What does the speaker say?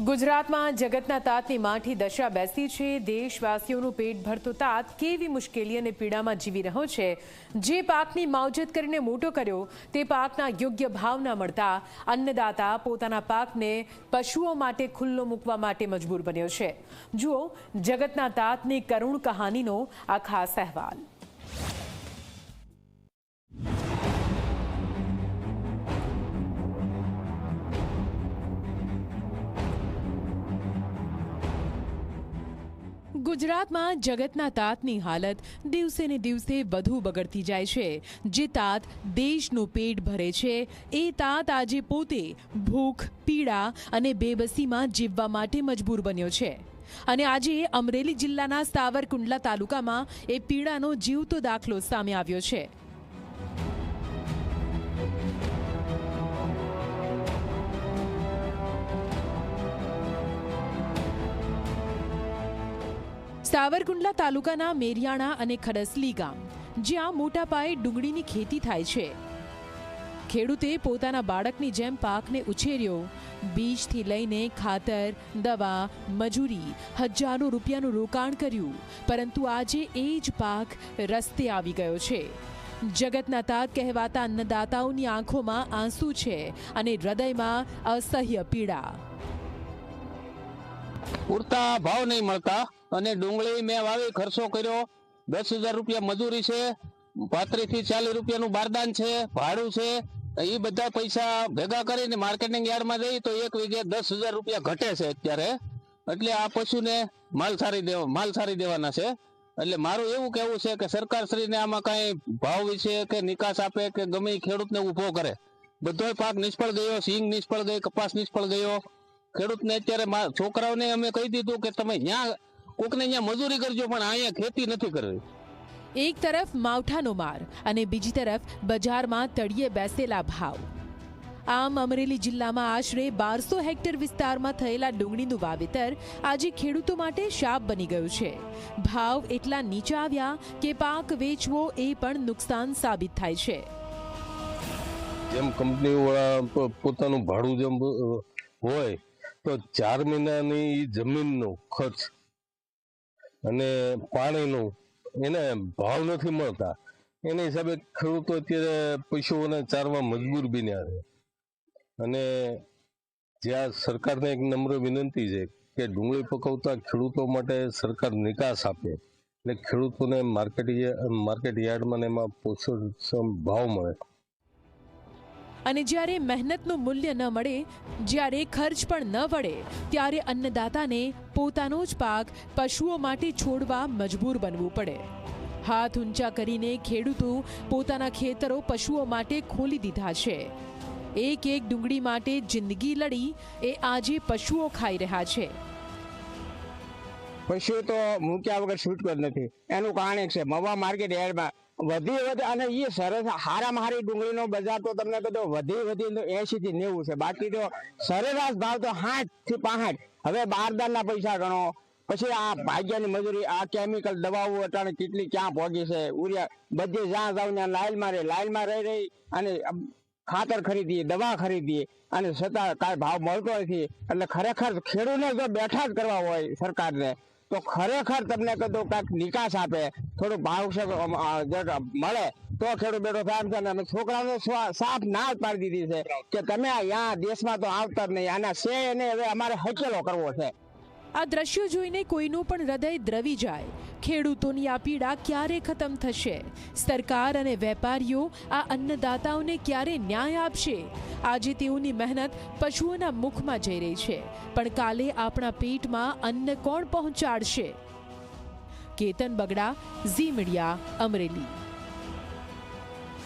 ગુજરાતમાં જગતના તાતની માઠી દશા બેસી છે. દેશવાસીઓનું પેટ ભરતો તાત કેવી મુશ્કેલી અને પીડામાં જીવી રહ્યો છે. જે પાકની માવજત કરીને મોટો કર્યો, તે પાકના યોગ્ય ભાવ ન મળતા અન્નદાતા પોતાના પાકને પશુઓ માટે ખુલ્લો મૂકવા માટે મજબૂર બન્યો છે. જુઓ, જગતના તાતની કરુણ કહાનીનો આ ખાસ અહેવાલ. ગુજરાતમાં જગતના તાતની હાલત દિવસે ને દિવસે વધુ બગડતી જાય છે. જે તાત દેશનું પેટ ભરે છે, એ તાત આજે પોતે ભૂખ, પીડા અને બેબસીમાં જીવવા માટે મજબૂર બન્યો છે. અને આજે અમરેલી જિલ્લાના સાવરકુંડલા તાલુકામાં એ પીડાનો જીવતો દાખલો સામે આવ્યો છે. સાવરકુંડલા તાલુકાના મેરિયાણા અને ખડસલી ગામ, જ્યાં મોટા પાયે ડુંગળીની ખેતી થાય છે. ખેડૂતે પોતાના બાળકની જેમ પાકને ઉછેર્યો. બીજથી લઈને ખાતર, દવા, મજૂરી, હજારો રૂપિયાનું રોકાણ કર્યું. પરંતુ આજે એ જ પાક રસ્તે આવી ગયો છે. જગતના તાત કહેવાતા અન્નદાતાઓની આંખોમાં આંસુ છે અને હૃદયમાં અસહ્ય પીડા. પૂરતા ભાવ નહીં મળતા અને ડુંગળી મેં વાવી, ખર્ચો કર્યો. દસ હજાર રૂપિયા મજૂરી છે પાંત્રીસથી ચાલીસ રૂપિયાનું બારદાન છે, ભાડું છે. એ બધા પૈસા ભેગા કરીને માર્કેટિંગ યાર્ડમાં જઈ તો એક વીઘે દસ હજાર રૂપિયા ઘટે છે અત્યારે. એટલે આ પશુને માલ સારી દેવા, માલ સારી દેવાના છે. એટલે મારું એવું કેવું છે કે સરકાર શ્રીને આમાં કઈ ભાવ વિશે કે નિકાસ આપે કે ગમે ખેડૂતને ઊભો કરે. બધોય પાક નિષ્ફળ ગયો, સિંગ નિષ્ફળ ગઈ, કપાસ નિષ્ફળ ગયો. ખેડૂતને અત્યારે છોકરાઓને અમે કહી દીધું કે તમે ત્યાં કોકને ત્યાં મજૂરી કરજો પણ અહીંયા ખેતી નથી કરવી. એક તરફ માવઠાનો માર અને બીજી તરફ બજારમાં તળિયે બેસેલા ભાવ. આમ અમરેલી જિલ્લામાં આશરે બારસો હેક્ટર વિસ્તારમાં થયેલા ડુંગળીનું વાવેતર આજે ખેડૂતો માટે શાપ બની ગયું છે. ભાવ એટલા નીચા આવ્યા કે પાક વેચવો એ પણ નુકસાન સાબિત થાય છે. જેમ કંપનીવાળા પોતાનું ભાડું જેમ હોય તો ચાર મહિનાની જમીનનો ખર્ચ અને પાણીનું એને ભાવ નથી મળતા. એના હિસાબે ખેડૂતો અત્યારે પશુઓને ચારવા મજબૂર બન્યા છે. અને જ્યાં સરકારને એક નમ્ર વિનંતી છે કે ડુંગળી પકવતા ખેડૂતો માટે સરકાર નિકાસ આપે એટલે ખેડૂતોને માર્કેટ માર્કેટ યાર્ડમાં એમાં પોષણ ભાવ મળે. અને જ્યારે મહેનતનું મૂલ્ય ન મળે, જ્યારે ખર્ચ પણ ન વળે, ત્યારે અન્નદાતાને પોતાનો જ પાક પશુઓ માટે છોડવા મજબૂર બનવું પડે. હાથ ઊંચા કરીને ખેડૂતો પોતાના ખેતરો પશુઓ માટે ખોલી દીધા છે. એક એક ડુંગળી માટે જિંદગી લડી એ આજે પશુઓ ખાઈ રહ્યા છે. પશુ તો મૂક્યા વગર છૂટકો જ નથી. એનું કારણ એક છે મવા માર્કેટ એરમાં વધી વધી અને એ સરસ હારામાં હારી ડુંગળીનો બજાર તો તમને કહ્યું વધી વધી એસી થી નેવું છે. બાકી તો સરેરાશ ભાવ તો સાઠથી પાસઠ. હવે બારદારના પૈસા ગણો. પછી આ ભાગ્યની મજૂરી, આ કેમિકલ દવાઓ અટાણે કેટલી ક્યાં પહોંચી છે? ઉરિયા બધી જ્યાં જાવ ત્યાં લાઇનમાં રહી લાઇનમાં રહી રહી અને ખાતર ખરીદીએ, દવા ખરીદીએ અને છતાં કાંઈ ભાવ મળતો નથી. એટલે ખરેખર ખેડૂતને જો બેઠા જ કરવા હોય સરકારને તો ખરેખર તમને કીધું કાંઈક નિકાસ આપે થોડું ભાવ મળે, તો ખેડૂત બેઠો થાય છે અને છોકરાને સાફ ના જ પાડી દીધી છે કે તમે અહીંયા દેશમાં તો આવતા નહીં, આના છે એને હવે અમારે હકેલો કરવો છે. આ દ્રશ્યો જોઈને કોઈનું પણ હૃદય દ્રવી જાય. ખેડૂતોની આ પીડા ક્યારે ખતમ થશે? સરકાર અને વેપારીઓ આ અન્નદાતાઓને ક્યારે ન્યાય આપશે? આજે તેઓની મહેનત પશુઓના મુખમાં જઈ રહી છે. પણ કાલે આપણા પેટમાં અન્ન કોણ પહોંચાડશે? Ketan Bagda, Zee media, Amreli.